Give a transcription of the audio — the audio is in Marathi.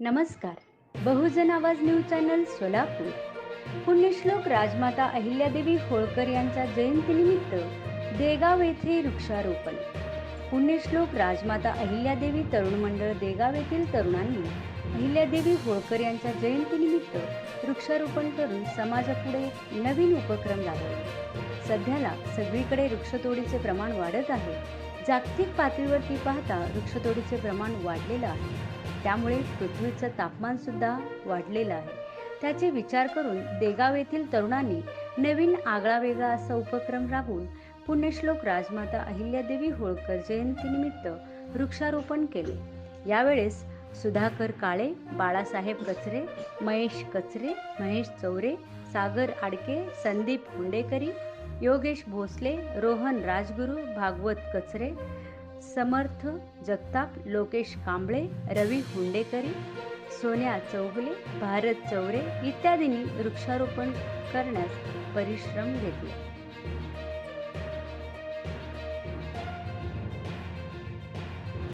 नमस्कार. Bahujan Awaz news channel Solapur. पुण्यश्लोक राजमाता अहिल्यादेवी होळकर यांच्या जयंतीनिमित्त देगाव येथे वृक्षारोपण. पुण्यश्लोक राजमाता अहिल्यादेवी तरुण मंडळ देगाव येथील तरुणांनी अहिल्यादेवी होळकर यांच्या जयंतीनिमित्त वृक्षारोपण करून समाजापुढे नवीन उपक्रम राबवला. सध्याला सगळीकडे वृक्षतोडीचे प्रमाण वाढत आहे. जागतिक पातळीवरती पाहता वृक्षतोडीचे प्रमाण वाढलेलं आहे. त्यामुळे पृथ्वीचं तापमान सुद्धा वाढलेलं आहे. त्याचे विचार करून देगाव येथील तरुणांनी नवीन आगळा वेगळा असा उपक्रम राबवून पुण्यश्लोक राजमाता अहिल्यादेवी होळकर जयंतीनिमित्त वृक्षारोपण केले. यावेळेस सुधाकर काळे बाळासाहेब कचरे महेश कचरे महेश चौरे सागर आडके संदीप हुंडेकरी योगेश भोसले रोहन राजगुरू भागवत कचरे समर्थ जगताप लोकेश कांबळे रवी हुंडेकरी सोन्या चौगले भारत चौरे इत्यादींनी वृक्षारोपण करण्यास परिश्रम घेतले.